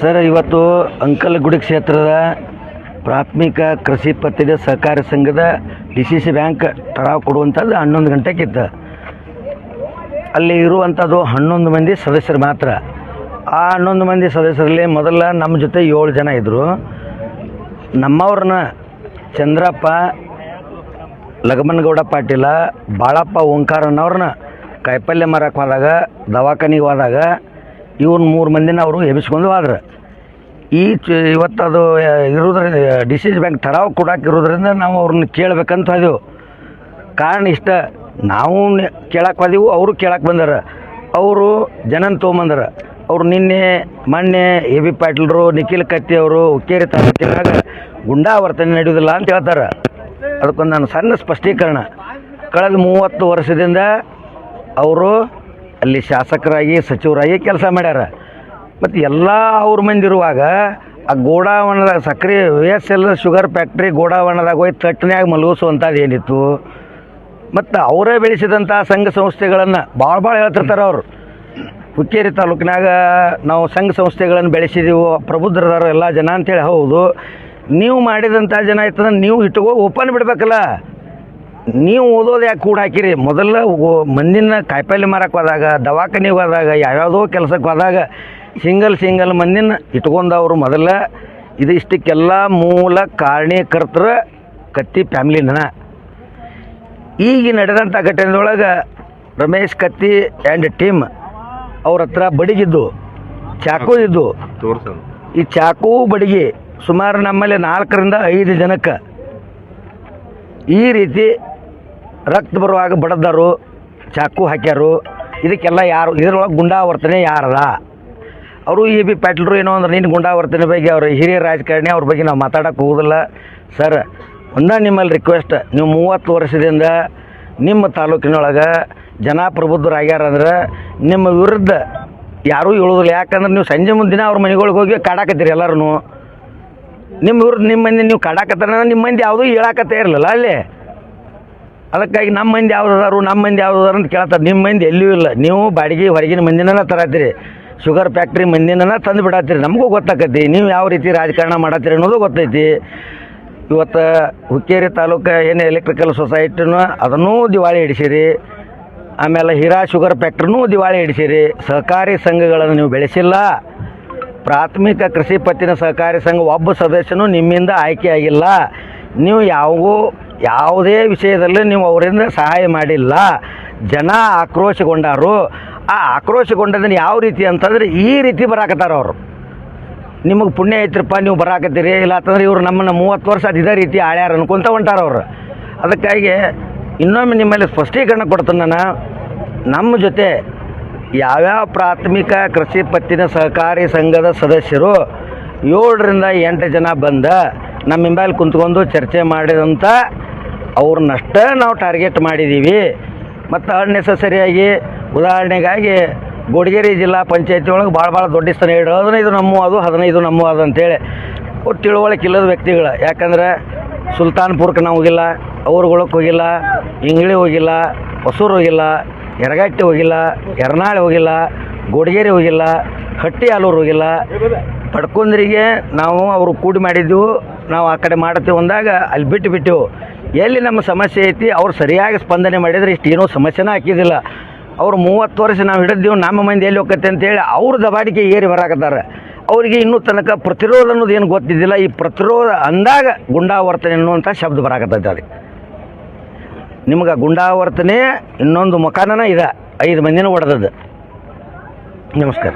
Sir, ಇವತ್ತು uncle ಗುಡಿ ಕ್ಷೇತ್ರದ ಪ್ರಾಥಮಿಕ ಕೃಷಿ ಪತ್ತಿದ ಸಹಕಾರಿ ಸಂಘದ ಡಿ ಸಿ ಸಿ ಬ್ಯಾಂಕ್ ಠರಾವ್ ಕೊಡುವಂಥದ್ದು ಹನ್ನೊಂದು ಗಂಟೆಗಿತ್ತು ಅಲ್ಲಿ ಇರುವಂಥದ್ದು ಹನ್ನೊಂದು ಮಂದಿ ಸದಸ್ಯರು ಮಾತ್ರ. ಆ ಹನ್ನೊಂದು ಮಂದಿ ಸದಸ್ಯರಲ್ಲಿ ಮೊದಲ ನಮ್ಮ ಜೊತೆ ಏಳು ಜನ ಇದ್ದರು ನಮ್ಮವ್ರನ್ನ ಚಂದ್ರಪ್ಪ, ಲಗಮನಗೌಡ ಪಾಟೀಲ, ಬಾಳಪ್ಪ ಓಂಕಾರನವ್ರನ್ನ ಕಾಯಿಪಲ್ಯ ಮಾರಕ್ಕೆ ಹೋದಾಗ, ದವಾಖಾನಿಗೆ ಹೋದಾಗ ಇವ್ನ ಮೂರು ಮಂದಿನ ಅವರು ಎಬ್ಬಿಸ್ಕೊಂಡು ಆದ್ರೆ. ಈ ಚ ಇವತ್ತು ಅದು ಇರೋದ್ರಿಂದ ಡಿಸೀಸ್ ಬ್ಯಾಂಕ್ ತರಾವ್ ಕೊಡಕ್ಕೆ ಇರೋದ್ರಿಂದ ನಾವು ಅವ್ರನ್ನ ಕೇಳಬೇಕಂತ ಹೋದೆವು ಕಾರಣ ಇಷ್ಟ, ನಾವು ಕೇಳಕ್ಕೆ ಹೋದೆವು, ಅವರು ಕೇಳಕ್ಕೆ ಬಂದಾರ. ಅವರು ಜನನ ತೊಗೊಂಬಂದಾರ. ಅವ್ರು ನಿನ್ನೆ, ಮೊನ್ನೆ ಎ ಬಿ ಪಾಟೀಲ್ರು, ನಿಖಿಲ್ ಕತ್ತಿ ಅವರು, ಉಕ್ಕೇರಿ ತಾಲೂಕಿನಾಗ ಗುಂಡಾ ವರ್ತನೆ ನಡೆಯೋದಿಲ್ಲ ಅಂತ ಹೇಳ್ತಾರೆ. ಅದಕ್ಕೊಂದು ನಾನು ಸಣ್ಣ ಸ್ಪಷ್ಟೀಕರಣ. ಕಳೆದ ಮೂವತ್ತು ವರ್ಷದಿಂದ ಅವರು ಅಲ್ಲಿ ಶಾಸಕರಾಗಿ, ಸಚಿವರಾಗಿ ಕೆಲಸ ಮಾಡ್ಯಾರ. ಮತ್ತು ಎಲ್ಲ ಅವ್ರ ಮಂದಿರುವಾಗ ಆ ಗೋಡಾವಣದಾಗ ಸಕ್ಕರೆ V S L sugar factory ಗೋಡಾವಣದಾಗ ಹೋಗಿ ತಟ್ಟನ್ಯಾಗ ಮಲಗಿಸುವಂಥದ್ದು ಏನಿತ್ತು. ಮತ್ತು ಅವರೇ ಬೆಳೆಸಿದಂಥ ಸಂಘ ಸಂಸ್ಥೆಗಳನ್ನು ಭಾಳ ಭಾಳ ಹೇಳ್ತಿರ್ತಾರೆ ಅವರು. ಹುಕ್ಕೇರಿ ತಾಲೂಕಿನಾಗ ನಾವು ಸಂಘ ಸಂಸ್ಥೆಗಳನ್ನು ಬೆಳೆಸಿದೀವು ಪ್ರಬುದ್ಧರದಾರ ಎಲ್ಲ ಜನ ಅಂತೇಳಿ ಹೌದು. ನೀವು ಮಾಡಿದಂಥ ಜನ ಆಯ್ತಂದ್ರೆ ನೀವು ಇಟ್ಕೋ ಓಪನ್ ಬಿಡ್ಬೇಕಲ್ಲ. ನೀವು ಓದೋದು ಯಾಕೆ ಕೂಡ ಹಾಕಿರಿ? ಮೊದಲ ಮಂದಿನ ಕಾಯಿಪಲ್ಲೆ ಮಾರಕ್ಕೆ ಹೋದಾಗ, ದವಾಖಾನೆಗೆ ಹೋದಾಗ, ಯಾವ್ಯಾವುದೋ ಕೆಲಸಕ್ಕೆ ಹೋದಾಗ, ಸಿಂಗಲ್ ಸಿಂಗಲ್ ಮಂದಿನ ಇಟ್ಕೊಂಡವರು ಮೊದಲ ಇದು ಇಷ್ಟಕ್ಕೆಲ್ಲ ಮೂಲ ಕಾರಣೀಕರ್ತರ ಕತ್ತಿ ಫ್ಯಾಮ್ಲಿನ ಈಗ ನಡೆದಂಥ ಘಟನೆಯೊಳಗೆ ರಮೇಶ್ ಕತ್ತಿ ಆ್ಯಂಡ್ ಟೀಮ್ ಅವ್ರ ಹತ್ರ ಬಡಿಗಿದ್ದು, ಚಾಕು ಇದ್ದು. ಈ ಚಾಕು, ಬಡಿಗೆ ಸುಮಾರು ನಮ್ಮಲ್ಲಿ ನಾಲ್ಕರಿಂದ ಐದು ಜನಕ್ಕೆ ಈ ರೀತಿ ರಕ್ತ ಬರುವಾಗ ಬಡದರು, ಚಾಕು ಹಾಕ್ಯಾರು. ಇದಕ್ಕೆಲ್ಲ ಯಾರು ಇದರೊಳಗೆ ಗುಂಡಾವರ್ತನೆ ಯಾರದ ಅವರು ಇ ಬಿ ಪಾಟೀಲ್ರು ಏನೋ ಅಂದ್ರೆ ನಿನ್ನ ಗುಂಡಾವರ್ತನೆ ಬಗ್ಗೆ ಅವರು ಹಿರಿಯ ರಾಜಕಾರಣಿ, ಅವ್ರ ಬಗ್ಗೆ ನಾವು ಮಾತಾಡೋಕೆ ಹೋಗೋದಿಲ್ಲ. ಸರ್, ಒಂದೇ ನಿಮ್ಮಲ್ಲಿ ರಿಕ್ವೆಸ್ಟ್ ನೀವು ಮೂವತ್ತು ವರ್ಷದಿಂದ ನಿಮ್ಮ ತಾಲೂಕಿನೊಳಗೆ ಜನಪ್ರಬುದ್ಧರಾಗ್ಯಾರಂದ್ರೆ ನಿಮ್ಮ ವಿರುದ್ಧ ಯಾರೂ ಹೇಳೋದಿಲ್ಲ. ಯಾಕಂದ್ರೆ ನೀವು ಸಂಜೆ ಮುಂದಿನ ಅವ್ರ ಮನೆಗಳಿಗೆ ಹೋಗಿ ಕಾಡಾಕತ್ತೀರಿ ಎಲ್ಲರೂ ನಿಮ್ಮ ವಿರುದ್ಧ ನಿಮ್ಮ ಮಂದಿ ನೀವು ಕಾಡಾಕತ್ತಾರ ನಿಮ್ಮ ಮಂದಿ ಯಾವುದೂ ಹೇಳಾಕತ್ತೇ ಇರಲಿಲ್ಲ ಅಲ್ಲಿ. ಅದಕ್ಕಾಗಿ ನಮ್ಮ ಮಂದಿ ಯಾವ್ದು ಅದಾರು, ನಮ್ಮ ಮಂದಿ ಯಾವ್ದು ಅದಾರು ಅಂತ ಕೇಳ್ತಾರೆ ನಿಮ್ಮ ಮಂದಿ ಎಲ್ಲೂ ಇಲ್ಲ. ನೀವು ಬಾಡಿಗೆ ಹೊರಗಿನ ಮಂದಿನ ತರತ್ತೀರಿ ಶುಗರ್ ಫ್ಯಾಕ್ಟ್ರಿ ಮಂದಿನ ತಂದು ಬಿಡತ್ತೀರಿ ನಮಗೂ ಗೊತ್ತಾಕತಿ ನೀವು ಯಾವ ರೀತಿ ರಾಜಕಾರಣ ಮಾಡತ್ತೀರಿ ಅನ್ನೋದು ಗೊತ್ತೈತಿ. ಇವತ್ತು ಹುಕ್ಕೇರಿ ತಾಲೂಕು ಏನು ಎಲೆಕ್ಟ್ರಿಕಲ್ ಸೊಸೈಟಿನೂ ಅದನ್ನೂ ದಿವಾಳಿ ಹಿಡಿಸಿರಿ. ಆಮೇಲೆ ಹೀರಾ ಶುಗರ್ ಫ್ಯಾಕ್ಟ್ರಿನೂ ದಿವಾಳಿ ಹಿಡಿಸಿರಿ. ಸಹಕಾರಿ ಸಂಘಗಳನ್ನು ನೀವು ಬೆಳೆಸಿಲ್ಲ. ಪ್ರಾಥಮಿಕ ಕೃಷಿ ಪತ್ತಿನ ಸಹಕಾರಿ ಸಂಘ ಒಬ್ಬ ಸದಸ್ಯನೂ ನಿಮ್ಮಿಂದ ಆಯ್ಕೆಯಾಗಿಲ್ಲ ನೀವು ಯಾವಾಗೂ ಯಾವುದೇ ವಿಷಯದಲ್ಲಿ ನೀವು ಅವರಿಂದ ಸಹಾಯ ಮಾಡಿಲ್ಲ, ಜನ ಆಕ್ರೋಶಗೊಂಡಾರು, ಆ ಆಕ್ರೋಶಗೊಂಡದನ್ನು ಯಾವ ರೀತಿ ಅಂತಂದ್ರೆ ಈ ರೀತಿ ಬರಾಕತ್ತಾರ ಅವರು. ನಿಮಗೆ ಪುಣ್ಯ ಐತ್ರಪ್ಪ, ನೀವು ಬರಾಕತ್ತೀರಿ, ಇಲ್ಲ ಅಂತಂದ್ರೆ ಇವರು ನಮ್ಮನ್ನು ಮೂವತ್ತು ವರ್ಷ ಅದು ರೀತಿ ಆಳ್ಯಾರ ಅನ್ಕೊಂತ ಹೊಂಟಾರ ಅವರು. ಅದಕ್ಕಾಗಿ ಇನ್ನೊಮ್ಮೆ ನಿಮ್ಮಲ್ಲಿ ಸ್ಪಷ್ಟೀಕರಣ ಕೊಡ್ತೀನಿ ನಾನು. ನಮ್ಮ ಜೊತೆ ಯಾವ್ಯಾವ ಪ್ರಾಥಮಿಕ ಕೃಷಿ ಪತ್ತಿನ ಸಹಕಾರಿ ಸಂಘದ ಸದಸ್ಯರು ಏಳರಿಂದ ಎಂಟು ಜನ ಬಂದ ನಮ್ಮ ಹಿಂಬಾಲ್ ಕುಂತ್ಕೊಂಡು ಚರ್ಚೆ ಮಾಡಿದಂಥ ಅವ್ರನ್ನಷ್ಟೇ ನಾವು ಟಾರ್ಗೆಟ್ ಮಾಡಿದ್ದೀವಿ ಮತ್ತು ಅನ್ನೆಸಸರಿಯಾಗಿ ಉದಾಹರಣೆಗಾಗಿ ಗೋಡಗೇರಿ ಜಿಲ್ಲಾ ಪಂಚಾಯತಿ ಒಳಗೆ ಭಾಳ ಭಾಳ ದೊಡ್ಡ ಸ್ಥಾನ. ಇಡು ಹದಿನೈದು ನಮ್ಮ ಅದು, ಹದಿನೈದು ನಮ್ಮ ಅದು ಅಂತೇಳಿ ತಿಳುವಳಿಕೆ ಇಲ್ಲದ ವ್ಯಕ್ತಿಗಳು. ಯಾಕಂದ್ರೆ ಸುಲ್ತಾನ್ಪುರಕ್ಕೆ ನಾವು ಹೋಗಿಲ್ಲ ಅವ್ರಗೊಳಕ್ಕೆ ಹೋಗಿಲ್ಲ, ಇಂಗ್ಳಿ ಹೋಗಿಲ್ಲ, ಹೊಸೂರು ಹೋಗಿಲ್ಲ, ಯರಗಟ್ಟಿ ಹೋಗಿಲ್ಲ ಎರ್ನಾಳೆ ಹೋಗಿಲ್ಲ, ಗೋಡಗೇರಿ ಹೋಗಿಲ್ಲ ಹಟ್ಟಿ ಆಲೂರು ಹೋಗಿಲ್ಲ. ಪಡ್ಕೊಂದ್ರಿಗೆ ನಾವು ಅವರು ಕೂಡಿ ಮಾಡಿದ್ದೆವು ನಾವು ಆ ಕಡೆ ಮಾಡ್ತೀವಿ ಅಂದಾಗ ಅಲ್ಲಿ ಬಿಟ್ಟು ಬಿಟ್ಟೆವು ಎಲ್ಲಿ ನಮ್ಮ ಸಮಸ್ಯೆ ಐತಿ, ಅವ್ರು ಸರಿಯಾಗಿ ಸ್ಪಂದನೆ ಮಾಡಿದರೆ ಇಷ್ಟು ಏನೂ ಸಮಸ್ಯೆನೇ ಹಾಕಿದ್ದಿಲ್ಲ. ಅವ್ರು ಮೂವತ್ತು ವರ್ಷ ನಾವು ಹಿಡಿದೀವಿ ನಮ್ಮ ಮಂದಿ ಎಲ್ಲಿ ಹೋಗತ್ತೆ ಅಂತೇಳಿ ಅವ್ರ ದಬಾಡಿಕೆ ಏರಿ ಬರಾಕತ್ತಾರೆ. ಅವರಿಗೆ ಇನ್ನೂ ತನಕ ಪ್ರತಿರೋಧ ಅನ್ನೋದು ಏನು ಗೊತ್ತಿದ್ದಿಲ್ಲ. ಈ ಪ್ರತಿರೋಧ ಅಂದಾಗ ಗುಂಡಾವರ್ತನೆ ಅನ್ನುವಂಥ ಶಬ್ದ ಬರಾಕತ್ತೈತೆ ಅದಕ್ಕೆ ನಿಮ್ಗೆ ಗುಂಡಾವರ್ತನೆ ಇನ್ನೊಂದು ಮುಖಾನನ ಇದೆ, ಐದು ಮಂದಿನ ಹೊಡೆದದ್ದು. ನಮಸ್ಕಾರ.